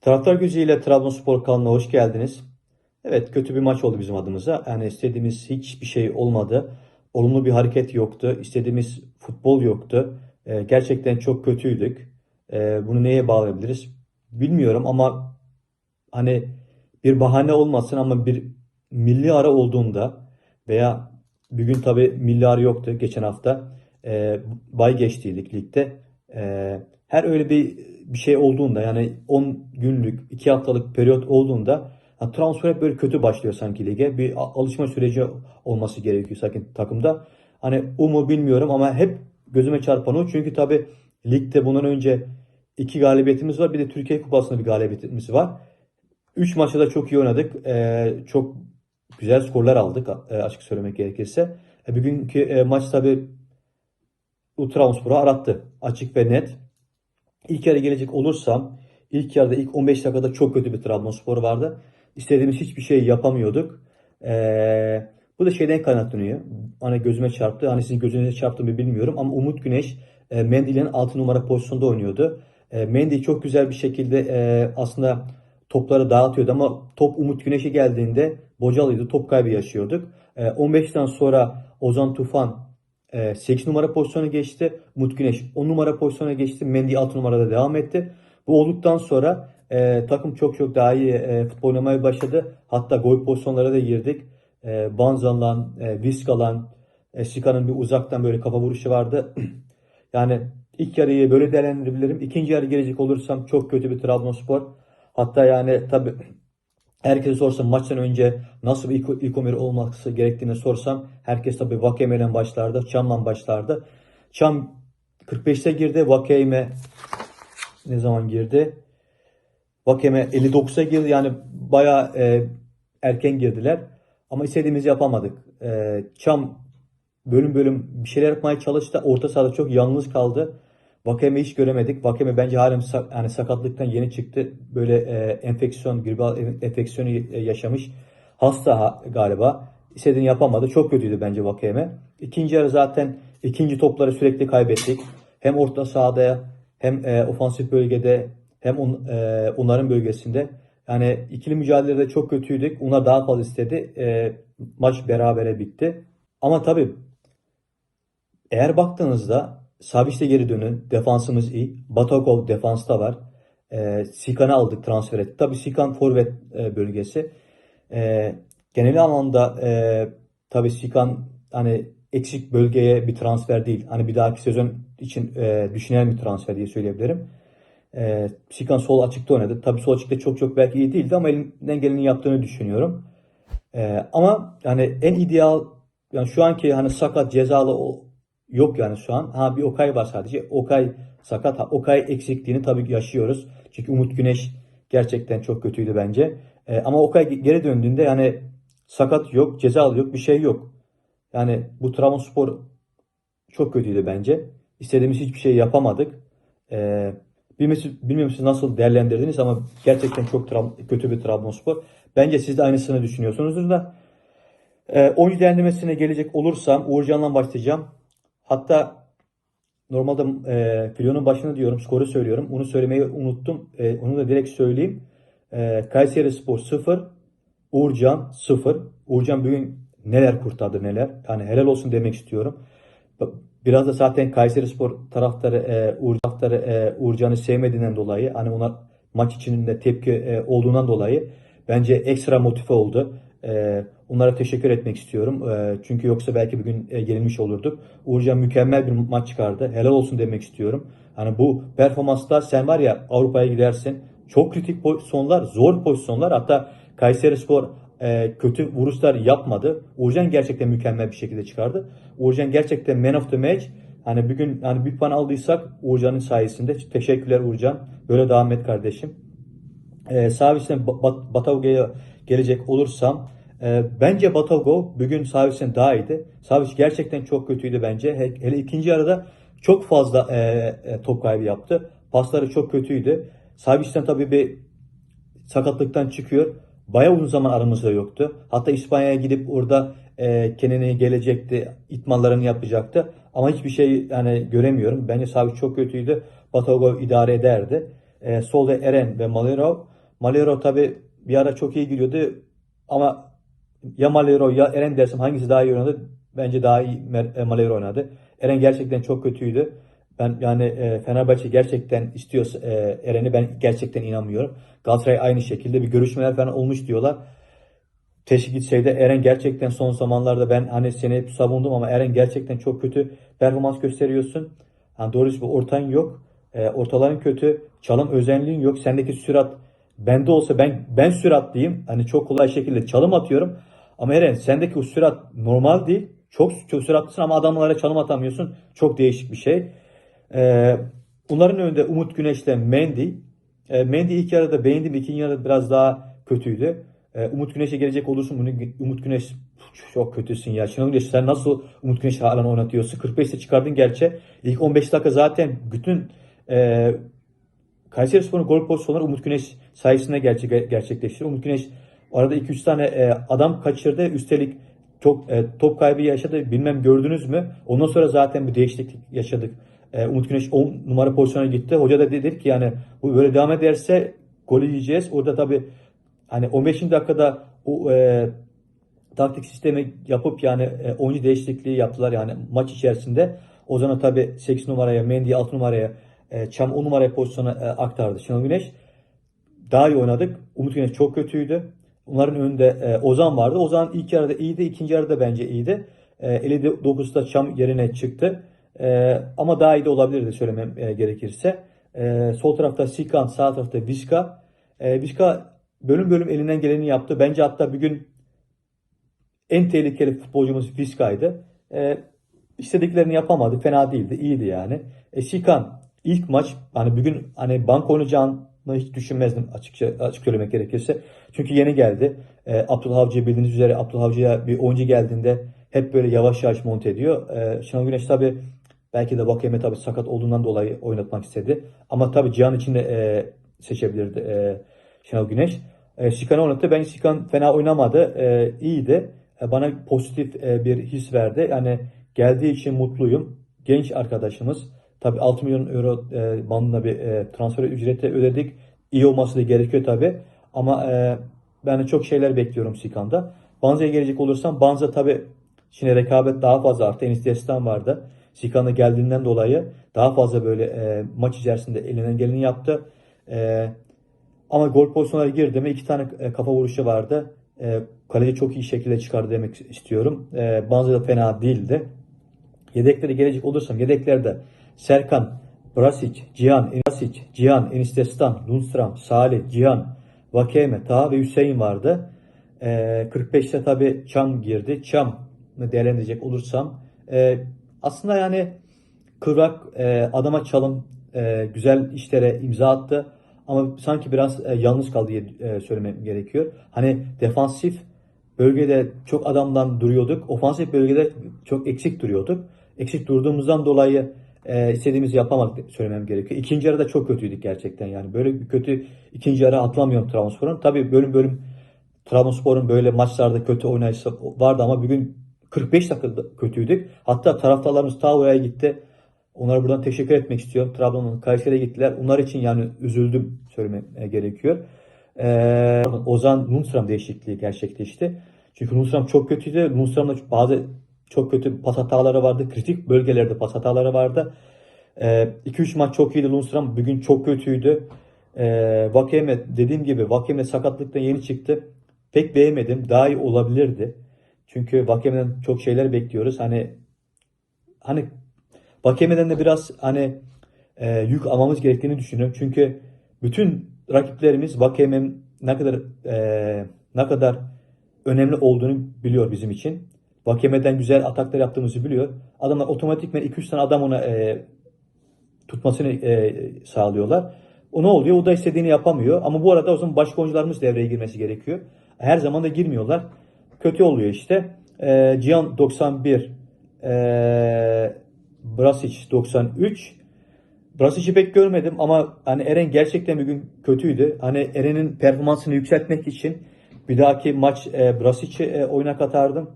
Taraftar gözüyle Trabzonspor kanalına hoş geldiniz. Evet kötü bir maç oldu bizim adımıza. Yani istediğimiz hiçbir şey olmadı. Olumlu bir hareket yoktu. İstediğimiz futbol yoktu. Ee, gerçekten çok kötüydük. Ee, bunu neye bağlayabiliriz? Bilmiyorum ama hani bir bahane olmasın ama bir milli ara olduğunda veya bugün tabii milli ara yoktu geçen hafta. Ee, bay geçtiydik ligde. Ee, her öyle bir bir şey olduğunda yani 10 günlük, 2 haftalık periyot olduğunda ha, transfer hep böyle kötü başlıyor sanki lige. Bir alışma süreci olması gerekiyor sanki takımda. Hani o mu bilmiyorum ama hep gözüme çarpan o. Çünkü tabii ligde bundan önce iki galibiyetimiz var. Bir de Türkiye Kupası'nda bir galibiyetimiz var. 3 maçta da çok iyi oynadık. Ee, çok güzel skorlar aldık e, açık söylemek gerekirse. E, bugünkü e, maç tabii bu Trabzonspor'u arattı. Açık ve net. İlk yarı gelecek olursam ilk yarıda ilk 15 dakikada çok kötü bir Trabzonspor vardı. İstediğimiz hiçbir şey yapamıyorduk. Ee, bu da şeyden kaynaklanıyor. Hani gözüme çarptı. Hani sizin gözünüze çarptı mı bilmiyorum ama Umut Güneş e, Mendy'nin 6 numara pozisyonda oynuyordu. E, Mendy çok güzel bir şekilde e, aslında topları dağıtıyordu ama top Umut Güneş'e geldiğinde bocalıydı. Top kaybı yaşıyorduk. E, 15'ten sonra Ozan Tufan 8 numara pozisyona geçti. Umut Güneş 10 numara pozisyona geçti. Mendy 6 numarada devam etti. Bu olduktan sonra e, takım çok çok daha iyi e, futbol oynamaya başladı. Hatta gol pozisyonlara da girdik. E, Banzan'la, e, Vizca'lan, e, Sika'nın bir uzaktan böyle kafa vuruşu vardı. yani ilk yarıyı böyle değerlendirebilirim. İkinci yarı gelecek olursam çok kötü bir Trabzonspor. Hatta yani tabii Herkese sorsam maçtan önce nasıl bir ilk, ilk 11 olması gerektiğini sorsam herkes tabii Vakeme ile başlardı, Çam'la başlardı. Çam 45'te girdi, Vakeme ne zaman girdi? Vakeme 59'a girdi yani bayağı e, erken girdiler. Ama istediğimizi yapamadık. E, Çam bölüm bölüm bir şeyler yapmaya çalıştı. Orta sahada çok yalnız kaldı. Vakeme hiç göremedik. Vakeme bence halen yani sakatlıktan yeni çıktı. Böyle e, enfeksiyon, gribal enfeksiyonu e, yaşamış. Hasta ha- galiba. İstediğini yapamadı. Çok kötüydü bence Vakeme. İkinci yarı zaten ikinci topları sürekli kaybettik. Hem orta sahada hem e, ofansif bölgede hem on- e, onların bölgesinde. Yani ikili mücadelede çok kötüydük. Onlar daha fazla istedi. E, maç berabere bitti. Ama tabii eğer baktığınızda Savic geri dönün. Defansımız iyi. Batagov defansta var. E, Sikan'ı aldık transfer ettik. Tabii Sikan forvet e, bölgesi. E, genel anlamda e, tabii Sikan hani eksik bölgeye bir transfer değil. Hani bir dahaki sezon için e, düşünen bir transfer diye söyleyebilirim. E, Sikan sol açıkta oynadı. Tabii sol açıkta çok çok belki iyi değildi ama elinden geleni yaptığını düşünüyorum. Ee, ama yani en ideal yani şu anki hani sakat cezalı yok yani şu an. Ha bir Okay var sadece. Okay sakat. Ha, Okay eksikliğini tabii yaşıyoruz. Çünkü Umut Güneş gerçekten çok kötüydü bence. Ee, ama Okay geri döndüğünde yani sakat yok, cezalı yok, bir şey yok. Yani bu Trabzonspor çok kötüydü bence. İstediğimiz hiçbir şey yapamadık. Ee, bilmiyorum, siz nasıl değerlendirdiniz ama gerçekten çok kötü bir Trabzonspor. Bence siz de aynısını düşünüyorsunuzdur da. Ee, oyuncu değerlendirmesine gelecek olursam Uğurcan'la başlayacağım. Hatta normalde e, videonun başında diyorum, skoru söylüyorum. Onu söylemeyi unuttum. E, onu da direkt söyleyeyim. E, Kayserispor 0, Uğurcan 0. Uğurcan bugün neler kurtardı neler. Yani helal olsun demek istiyorum. Biraz da zaten Kayserispor taraftarı e, Uğur taraftarı e, Uğurcan'ı sevmediğinden dolayı hani ona maç içinde tepki e, olduğundan dolayı bence ekstra motive oldu. E, onlara teşekkür etmek istiyorum. E, çünkü yoksa belki bugün e, yenilmiş olurduk. Uğurcan mükemmel bir maç çıkardı. Helal olsun demek istiyorum. Hani bu performanslar sen var ya Avrupa'ya gidersin. Çok kritik pozisyonlar, zor pozisyonlar. Hatta Kayserispor e, kötü vuruşlar yapmadı. Uğurcan gerçekten mükemmel bir şekilde çıkardı. Uğurcan gerçekten man of the match. Hani bugün hani bir puan aldıysak Uğurcan'ın sayesinde. Teşekkürler Uğurcan. Böyle devam et kardeşim. E, Savic'den Bat- Batagov'a gelecek olursam e, bence Batagov bugün Savic'den daha iyiydi. Savic gerçekten çok kötüydü bence. He- Hele ikinci yarıda çok fazla e, e, top kaybı yaptı. Pasları çok kötüydü. Savic'den tabii bir sakatlıktan çıkıyor. Bayağı uzun zaman aramızda yoktu. Hatta İspanya'ya gidip orada e, kendini gelecekti, itmanlarını yapacaktı. Ama hiçbir şey yani göremiyorum. Bence Savic çok kötüydü. Batagov idare ederdi. E, solda Eren ve Malero. Malero tabi bir ara çok iyi gidiyordu ama ya Malero ya Eren dersem hangisi daha iyi oynadı? Bence daha iyi e, Malero oynadı. Eren gerçekten çok kötüydü. Ben yani e, Fenerbahçe gerçekten istiyorsa e, Eren'i ben gerçekten inanmıyorum. Galatasaray aynı şekilde bir görüşmeler falan olmuş diyorlar. Teşvik gitseydi Eren gerçekten son zamanlarda ben hani seni hep savundum ama Eren gerçekten çok kötü performans gösteriyorsun. Yani doğru düzgün bir ortan yok. E, ortaların kötü. Çalım özenliğin yok. Sendeki sürat bende olsa ben ben süratliyim. Hani çok kolay şekilde çalım atıyorum. Ama Eren sendeki o sürat normal değil. Çok, çok süratlısın ama adamlara çalım atamıyorsun. Çok değişik bir şey. E, bunların önünde Umut Güneş'le Mendy. E, Mendy ilk yarıda beğendim. ikinci yarıda biraz daha kötüydü. E, Umut Güneş'e gelecek olursun. Bunu, Umut Güneş çok kötüsün ya. Şenol Güneş sen nasıl Umut Güneş'i halen oynatıyorsun? 45'te çıkardın gerçi. İlk 15 dakika zaten bütün e, Kayserispor'un gol pozisyonları Umut Güneş sayesinde gerçek, gerçekleşti. Umut Güneş arada 2-3 tane e, adam kaçırdı. Üstelik çok e, top kaybı yaşadı. Bilmem gördünüz mü? Ondan sonra zaten bir değişiklik yaşadık. E, Umut Güneş 10 numara pozisyona gitti. Hoca da dedi ki yani bu böyle devam ederse gol yiyeceğiz. Orada tabii hani 15. dakikada o e, taktik sistemi yapıp yani e, oyuncu değişikliği yaptılar yani maç içerisinde. O zaman tabii 8 numaraya, Mendy 6 numaraya, e, Çam 10 numaraya pozisyona e, aktardı Şenol Güneş. Daha iyi oynadık. Umut Güneş çok kötüydü. Onların önünde e, Ozan vardı. Ozan ilk yarıda iyiydi, ikinci yarıda bence iyiydi. E, 59'da Çam yerine çıktı. E, ama daha iyi de olabilirdi söylemem e, gerekirse. E, sol tarafta Sikan, sağ tarafta Vişka. E, Vişka bölüm bölüm elinden geleni yaptı. Bence hatta bir gün en tehlikeli futbolcumuz Vizca'ydı. E, istediklerini yapamadı. Fena değildi. iyiydi yani. E, Şikan ilk maç hani bugün hani bank oynayacağını hiç düşünmezdim açıkça açık söylemek gerekirse. Çünkü yeni geldi. E, Abdullah Avcı bildiğiniz üzere Abdullah Avcı'ya bir oyuncu geldiğinde hep böyle yavaş yavaş monte ediyor. E, Şenol Güneş tabi belki de Vakeme tabi sakat olduğundan dolayı oynatmak istedi. Ama tabi Cihan için de e, seçebilirdi e, Şenol Güneş. E, Şikan'ı oynattı. Ben Şikan fena oynamadı. E, iyiydi. E, bana pozitif e, bir his verdi. Yani geldiği için mutluyum. Genç arkadaşımız. Tabii 6 milyon euro e, bandında bir e, transfer ücreti ödedik. İyi olması da gerekiyor tabii. Ama e, ben de çok şeyler bekliyorum Sikan'da. Banza'ya gelecek olursam Banza tabii şimdi rekabet daha fazla arttı. Enis Destan vardı. Sikan'da geldiğinden dolayı daha fazla böyle e, maç içerisinde elinden geleni yaptı. E, ama gol pozisyonlara girdi mi iki tane e, kafa vuruşu vardı. E, kaleci çok iyi şekilde çıkardı demek istiyorum. E, Banza da fena değildi. Yedekleri gelecek olursam yedeklerde Serkan, Brasic, Cihan, Brasic, Cihan, Enistestan, Lundstram, Salih, Cihan, Vakeme, Taha ve Hüseyin vardı. E, 45'te tabi Çam girdi. Çam değerlendirecek olursam e, aslında yani kıvrak e, adama çalım e, güzel işlere imza attı. Ama sanki biraz e, yalnız kaldı diye e, söylemem gerekiyor. Hani defansif bölgede çok adamdan duruyorduk. Ofansif bölgede çok eksik duruyorduk. Eksik durduğumuzdan dolayı e, istediğimizi yapamadık söylemem gerekiyor. İkinci yarıda çok kötüydük gerçekten yani. Böyle bir kötü ikinci yarı atlamıyorum Trabzonspor'un. Tabii bölüm bölüm Trabzonspor'un böyle maçlarda kötü oynayışı vardı ama bugün 45 dakika kötüydük. Hatta taraftarlarımız ta oraya gitti. Onlara buradan teşekkür etmek istiyorum. Trabzon'un Kayseri'ye gittiler. Onlar için yani üzüldüm söylemem e, gerekiyor. Ee, Ozan Lundstram değişikliği gerçekleşti. Çünkü Lundstram çok kötüydü. Lundstram'da bazı çok kötü pas hataları vardı. Kritik bölgelerde pas hataları vardı. 2-3 ee, maç çok iyiydi Lundstram. Bugün çok kötüydü. Ee, Vakeme dediğim gibi Vakeme sakatlıktan yeni çıktı. Pek beğenmedim. Daha iyi olabilirdi. Çünkü Vakeme'den çok şeyler bekliyoruz. Hani hani Vakeme'den de biraz hani e, yük almamız gerektiğini düşünüyorum. Çünkü bütün rakiplerimiz Vakeme'nin ne kadar e, ne kadar önemli olduğunu biliyor bizim için. Vakeme'den güzel ataklar yaptığımızı biliyor. Adamlar otomatikmen 2-3 tane adam ona e, tutmasını e, sağlıyorlar. O ne oluyor? O da istediğini yapamıyor. Ama bu arada o zaman başka oyuncularımız devreye girmesi gerekiyor. Her zaman da girmiyorlar. Kötü oluyor işte. E, Cihan 91 e, Brasic 93 Brasic'i pek görmedim ama hani Eren gerçekten bir gün kötüydü. Hani Eren'in performansını yükseltmek için bir dahaki maç e, Brasic'i e, oyuna katardım.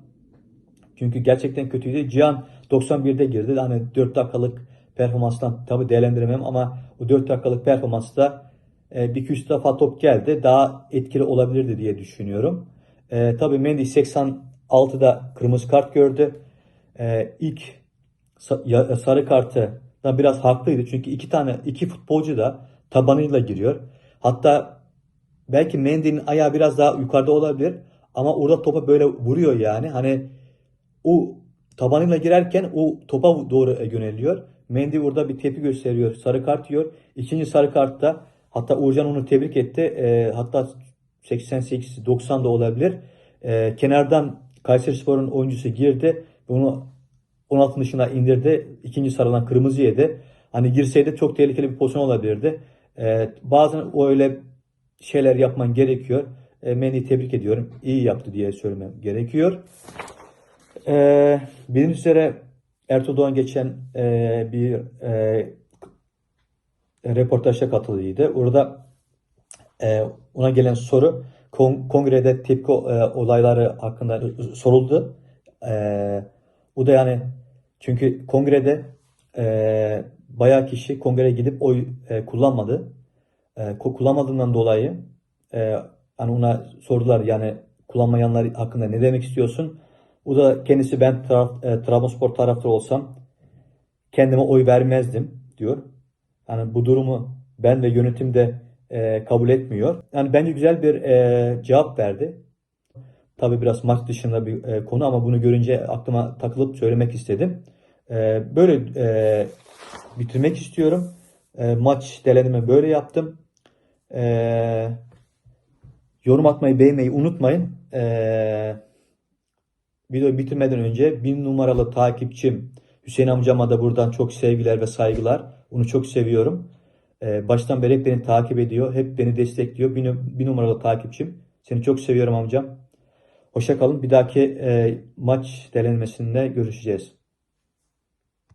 Çünkü gerçekten kötüydü. Cihan 91'de girdi. Hani 4 dakikalık performanstan tabi değerlendiremem ama o 4 dakikalık performansta e, bir iki defa top geldi. Daha etkili olabilirdi diye düşünüyorum. E, tabii Mendy 86'da kırmızı kart gördü. E, ilk sarı kartı da biraz haklıydı. Çünkü iki tane iki futbolcu da tabanıyla giriyor. Hatta belki Mendy'nin ayağı biraz daha yukarıda olabilir ama orada topa böyle vuruyor yani. Hani o tabanıyla girerken o topa doğru e, yöneliyor. Mendy burada bir tepki gösteriyor. Sarı kart yiyor. İkinci sarı kartta hatta Uğurcan onu tebrik etti. E, hatta 88-90 da olabilir. E, kenardan Kayserispor'un oyuncusu girdi. Bunu 16 dışına indirdi. İkinci sarıdan kırmızı yedi. Hani girseydi çok tehlikeli bir pozisyon olabilirdi. E, bazen o öyle şeyler yapman gerekiyor. E, Mendy'yi tebrik ediyorum. İyi yaptı diye söylemem gerekiyor. Ee, bildiğiniz üzere Ertuğrul Doğan geçen e, bir e, reportaja katıldıydı. Orada e, ona gelen soru kon- kongrede tepki e, olayları hakkında soruldu. E, o da yani çünkü kongrede e, bayağı kişi kongreye gidip oy e, kullanmadı. E, kullanmadığından dolayı e, hani ona sordular yani kullanmayanlar hakkında ne demek istiyorsun? O da kendisi ben taraf, e, Trabzonspor taraftarı olsam kendime oy vermezdim diyor. Yani bu durumu ben ve yönetim de e, kabul etmiyor. Yani bence güzel bir e, cevap verdi. Tabii biraz maç dışında bir e, konu ama bunu görünce aklıma takılıp söylemek istedim. E, böyle e, bitirmek istiyorum. E, maç değerlendirme böyle yaptım. E, yorum atmayı, beğenmeyi unutmayın. E, videoyu bitirmeden önce bir numaralı takipçim Hüseyin amcama da buradan çok sevgiler ve saygılar. Onu çok seviyorum. Ee, baştan beri hep beni takip ediyor. Hep beni destekliyor. Bir, bir numaralı takipçim. Seni çok seviyorum amcam. Hoşça kalın. Bir dahaki e, maç değerlendirmesinde görüşeceğiz.